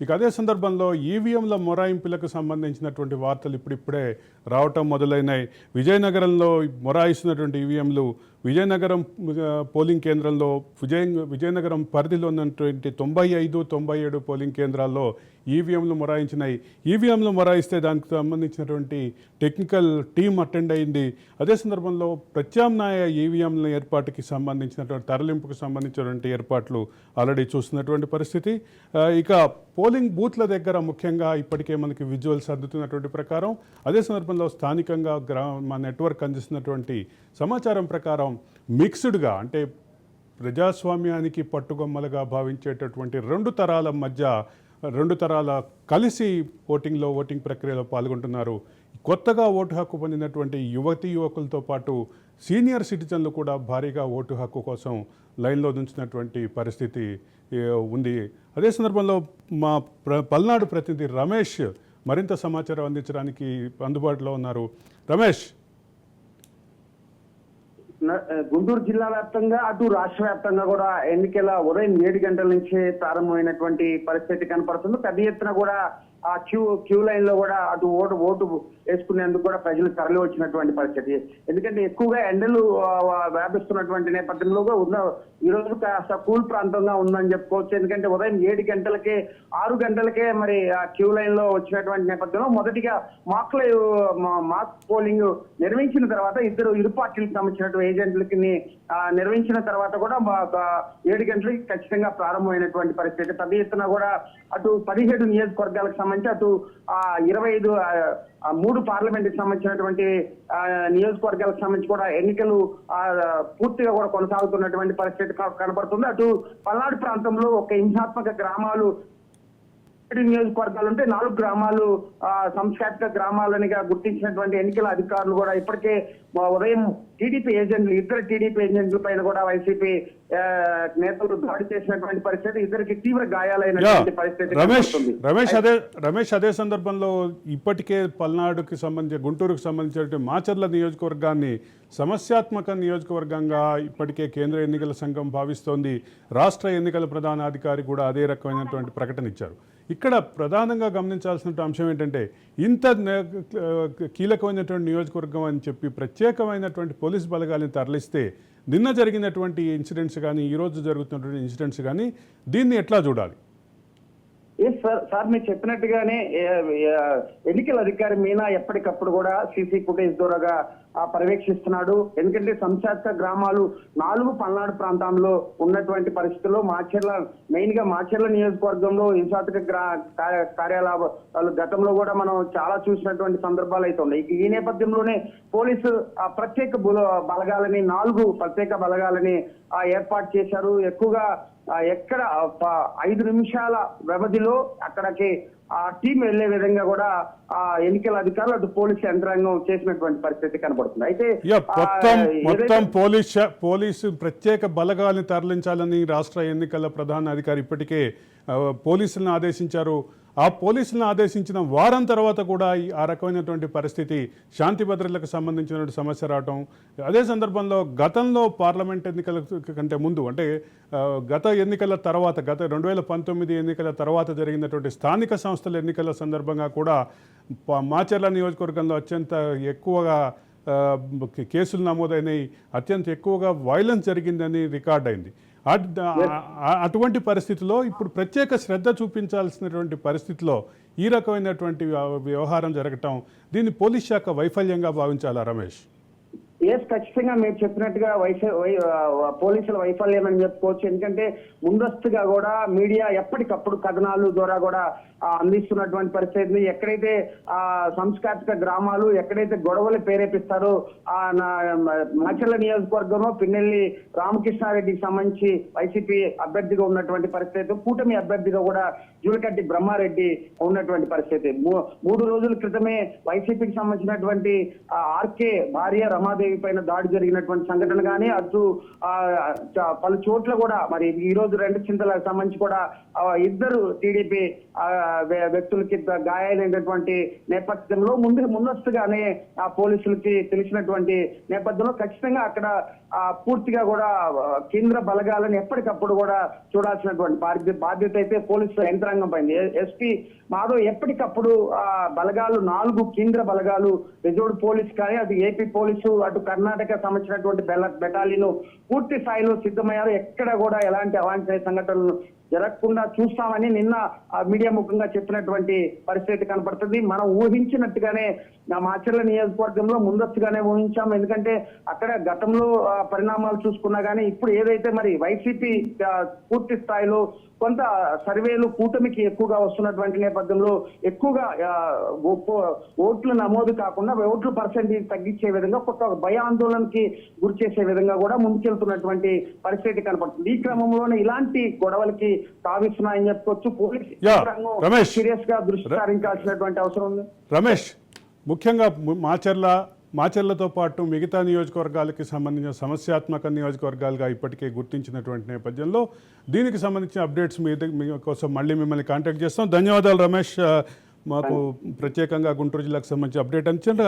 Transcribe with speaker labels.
Speaker 1: ఇక అదే సందర్భంలో ఈవీఎంల మొరాయింపులకు సంబంధించినటువంటి వార్తలు ఇప్పుడిప్పుడే రావటం మొదలైనాయి. విజయనగరంలో మొరాయిస్తున్నటువంటి ఈవీఎంలు విజయనగరం పోలింగ్ కేంద్రంలో విజయ విజయనగరం పరిధిలో ఉన్నటువంటి తొంభై ఐదు తొంభై ఏడు పోలింగ్ కేంద్రాల్లో ఈవీఎంలు మొరాయించినాయి. ఈవీఎంలు మొరాయిస్తే దానికి సంబంధించినటువంటి టెక్నికల్ టీం అటెండ్ అయింది. అదే సందర్భంలో ప్రత్యామ్నాయ ఈవీఎంల ఏర్పాటుకి సంబంధించినటువంటి తరలింపుకు సంబంధించినటువంటి ఏర్పాట్లు ఆల్రెడీ చూస్తున్నటువంటి పరిస్థితి. ఇక పోలింగ్ బూత్ల దగ్గర ముఖ్యంగా ఇప్పటికే మనకి విజువల్స్ అందుతున్నటువంటి ప్రకారం అదే సందర్భంలో స్థానికంగా గ్రా మా నెట్వర్క్ అందిస్తున్నటువంటి సమాచారం ప్రకారం మిక్స్డ్గా అంటే ప్రజాస్వామ్యానికి పట్టుగొమ్మలుగా భావించేటటువంటి రెండు తరాల మధ్య రెండు తరాల కలిసి ఓటింగ్లో ఓటింగ్ ప్రక్రియలో పాల్గొంటున్నారు. కొత్తగా ఓటు హక్కు పొందినటువంటి యువతి యువకులతో పాటు సీనియర్ సిటిజన్లు కూడా భారీగా ఓటు హక్కు కోసం లైన్లో ఉంచినటువంటి పరిస్థితి ఉంది. అదే సందర్భంలో మా ప్ర పల్నాడు ప్రతినిధి రమేష్ మరింత సమాచారం అందించడానికి అందుబాటులో ఉన్నారు. రమేష్
Speaker 2: గుంటూరు జిల్లా వ్యాప్తంగా అటు రాష్ట్ర వ్యాప్తంగా కూడా ఎన్నికల ఉదయం ఏడు గంటల నుంచే ప్రారంభమైనటువంటి పరిస్థితి కనపడుతుంది. పెద్ద ఎత్తున కూడా ఆ క్యూ క్యూ లైన్లో కూడా అటు ఓటు ఓటు వేసుకునేందుకు కూడా ప్రజలు తరలి వచ్చినటువంటి పరిస్థితి. ఎందుకంటే ఎక్కువగా ఎండలు వ్యాపిస్తున్నటువంటి నేపథ్యంలో ఉన్న ఈ రోజు కాస్త కూల్ ప్రాంతంగా ఉందని చెప్పుకోవచ్చు. ఎందుకంటే ఉదయం ఏడు గంటలకే ఆరు గంటలకే మరి ఆ క్యూ లైన్లో వచ్చినటువంటి నేపథ్యంలో మొదటిగా మాక్ లైవ్ మా- మాక్ పోలింగ్ నిర్వహించిన తర్వాత ఇద్దరు ఇరు పార్టీలకు సంబంధించినటువంటి ఏజెంట్లకి నిర్వహించిన తర్వాత కూడా మా- ఏడు గంటలకి ఖచ్చితంగా ప్రారంభమైనటువంటి పరిస్థితి. పెద్ద ఎత్తున కూడా అటు పదిహేడు నియోజకవర్గాలకు సంబంధించి అటు ఆ, ఇరవై ఐదు మూడు పార్లమెంట్కి సంబంధించినటువంటి నియోజకవర్గాలకు సంబంధించి కూడా ఎన్నికలు పూర్తిగా కూడా కొనసాగుతున్నటువంటి పరిస్థితి కనబడుతుంది. అటు పల్నాడు ప్రాంతంలో ఒక హింసాత్మక గ్రామాలు నియోజకవర్గాలు ఉంటే నాలుగు గ్రామాలు సంస్కృతిక సంస్కారిత గ్రామాలనిగా గుర్తించినటువంటి ఎన్నికల అధికారులు కూడా ఇప్పటికే మా ఉదయం టీడీపీ ఏజెంట్లు ఇద్దరు టీడీపీ ఏజెంట్ల పైన కూడా వైసీపీ నేతలు దాడి చేసినటువంటి పరిస్థితి ఇద్దరికి తీవ్ర గాయాలైనటువంటి పరిస్థితి
Speaker 1: రమేష్. రమేష్ అదే రమేష్ అదే సందర్భంలో ఇప్పటికే పల్నాడుకి సంబంధించి గుంటూరుకు సంబంధించిన మాచర్ల నియోజకవర్గాన్ని సమస్యాత్మక నియోజకవర్గంగా ఇప్పటికే కేంద్ర ఎన్నికల సంఘం భావిస్తోంది రాష్ట్ర ఎన్నికల ప్రధానాధికారి కూడా అదే రకమైనటువంటి ప్రకటన ఇచ్చారు ఇక్కడ ప్రధానంగా గమనించాల్సిన అంశం ఏంటంటే ఇంత కీలకమైనటువంటి నియోజకవర్గం అని చెప్పి ప్రత్యేకమైనటువంటి పోలీస్ బలగాల్ని తరలిస్తే నిన్న జరిగినటువంటి ఇన్సిడెంట్స్ కానీ ఈరోజు జరుగుతున్నటువంటి ఇన్సిడెంట్స్ కానీ దీన్ని ఎట్లా చూడాలి?
Speaker 2: సార్ సార్ మీరు చెప్పినట్టుగానే ఎన్నికల అధికారి మీనా ఎప్పటికప్పుడు కూడా సీసీ ఫుటేజ్ ద్వారా పర్యవేక్షిస్తున్నాడు. ఎందుకంటే సంశాత గ్రామాలు నాలుగు పల్నాడు ప్రాంతంలో ఉన్నటువంటి పరిస్థితుల్లో మాచర్ల మెయిన్గా మాచర్ల నియోజకవర్గంలో హింసాత్మక కార్యాలయాలు గతంలో కూడా మనం చాలా చూసినటువంటి సందర్భాలు అయితే ఉన్నాయి. ఈ నేపథ్యంలోనే పోలీసు ఆ ప్రత్యేక బుల- బలగాలని నాలుగు ప్రత్యేక బలగాలని ఆ, ఏర్పాటు చేశారు. ఎక్కువగా ఎక్కడ ఐదు నిమిషాల వ్యవధిలో అక్కడికి ఆ టీం వెళ్ళే విధంగా కూడా ఆ ఎన్నికల అధికారులు అటు పోలీసు యంత్రాంగం చేసినటువంటి పరిస్థితి కనబడుతుంది. అయితే
Speaker 1: మొత్తం మొత్తం పోలీస్ పోలీసు ప్రత్యేక బలగాల్ని తరలించాలని రాష్ట్ర ఎన్నికల ప్రధాన అధికారి ఇప్పటికే పోలీసులను ఆదేశించారు. ఆ పోలీసులను ఆదేశించిన వారం తర్వాత కూడా ఈ ఆ రకమైనటువంటి పరిస్థితి శాంతి భద్రతలకు సంబంధించినటువంటి సమస్య రావటం. అదే సందర్భంలో గతంలో పార్లమెంట్ ఎన్నికల కంటే ముందు అంటే గత ఎన్నికల తర్వాత గత రెండు వేల పంతొమ్మిది ఎన్నికల తర్వాత జరిగినటువంటి స్థానిక సంస్థల ఎన్నికల సందర్భంగా కూడా మాచర్ల నియోజకవర్గంలో అత్యంత ఎక్కువగా కేసులు నమోదైనాయి. అత్యంత ఎక్కువగా వైలెన్స్ జరిగిందని రికార్డ్ అయింది. అటువంటి పరిస్థితిలో ఇప్పుడు ప్రత్యేక శ్రద్ధ చూపించాల్సినటువంటి పరిస్థితిలో ఈ రకమైనటువంటి వ్యవ- వ్యవహారం జరగటం దీన్ని పోలీస్ శాఖ వైఫల్యంగా భావించాలా రమేష్?
Speaker 2: ఎస్ ఖచ్చితంగా మీరు చెప్పినట్టుగా వైఫ పోలీసుల వైఫల్యం అని చెప్పుకోవచ్చు. ఎందుకంటే ముందస్తుగా కూడా మీడియా ఎప్పటికప్పుడు కథనాలు ద్వారా కూడా అందిస్తున్నటువంటి పరిస్థితిని ఎక్కడైతే ఆ సంస్కారిక గ్రామాలు ఎక్కడైతే గొడవలు ప్రేరేపిస్తారో ఆ నా- నియోజకవర్గంలో పిన్నెల్లి రామకృష్ణారెడ్డికి సంబంధించి వైసీపీ అభ్యర్థిగా ఉన్నటువంటి పరిస్థితి కూటమి అభ్యర్థిగా కూడా జూలకట్టి బ్రహ్మారెడ్డి ఉన్నటువంటి పరిస్థితి. మూ- మూడు రోజుల క్రితమే వైసీపీకి సంబంధించినటువంటి ఆర్కే భార్య రమాదేవి పైన దాడి జరిగినటువంటి సంఘటన కానీ అటు ఆ, పలు చోట్ల కూడా మరి ఈ రోజు రెండు చింతలకు సంబంధించి కూడా ఇద్దరు టీడీపీ వ్యక్తులకి గాయాలైనటువంటి నేపథ్యంలో ముందు ముందస్తుగానే ఆ పోలీసులకి తెలిసినటువంటి నేపథ్యంలో ఖచ్చితంగా అక్కడ పూర్తిగా కూడా కేంద్ర బలగాలను ఎప్పటికప్పుడు కూడా చూడాల్సినటువంటి బాధ్యత బాధ్యత అయితే పోలీసు యంత్రాంగం పైన. ఎస్పీ మాధవ్ ఎప్పటికప్పుడు ఆ బలగాలు నాలుగు కేంద్ర బలగాలు రిజర్వ్ పోలీస్ కానీ అటు ఏపీ పోలీసు అటు కర్ణాటక సంబంధించినటువంటి బెల బెటాలియన్ పూర్తి స్థాయిలో సిద్ధమయ్యారు. ఎక్కడ కూడా ఎలాంటి అవాంఛనీయ సంఘటనలు జరగకుండా చూస్తామని నిన్న మీడియా ముఖంగా చెప్పినటువంటి పరిస్థితి కనపడుతుంది. మనం ఊహించినట్టుగానే నా మాచర్ల నియోజకవర్గంలో ముందస్తుగానే ఊహించాం. ఎందుకంటే అక్కడ గతంలో పరిణామాలు చూసుకున్నా కానీ ఇప్పుడు ఏదైతే మరి వైసీపీ పూర్తి స్థాయిలో కొంత సర్వేలు కూటమికి ఎక్కువగా వస్తున్నటువంటి నేపథ్యంలో ఎక్కువగా ఓట్లు నమోదు కాకుండా ఓట్ల పర్సెంటేజ్ తగ్గించే విధంగా కొత్త భయాందోళనకి గురి చేసే విధంగా కూడా ముందుకెళ్తున్నటువంటి పరిస్థితి కనపడుతుంది. ఈ క్రమంలోనే ఇలాంటి గొడవలకి తావిస్తున్నాయని చెప్పుకోవచ్చు. పోలీస్. సీరియస్గా దృష్టి సారించాల్సినటువంటి అవసరం ఉంది.
Speaker 1: రమేష్ ముఖ్యంగా మాచర్ల మాచర్లతో పాటు మిగతా నియోజకవర్గాలకి సంబంధించిన సమస్యాత్మక నియోజకవర్గాలుగా ఇప్పటికే గుర్తించినటువంటి నేపథ్యంలో దీనికి సంబంధించిన అప్డేట్స్ మీ దగ్గ- మీ కోసం మళ్ళీ మిమ్మల్ని కాంటాక్ట్ చేస్తాం. ధన్యవాదాలు రమేష్. మాకు ప్రత్యేకంగా గుంటూరు జిల్లాకు సంబంధించి అప్డేట్ అందించారు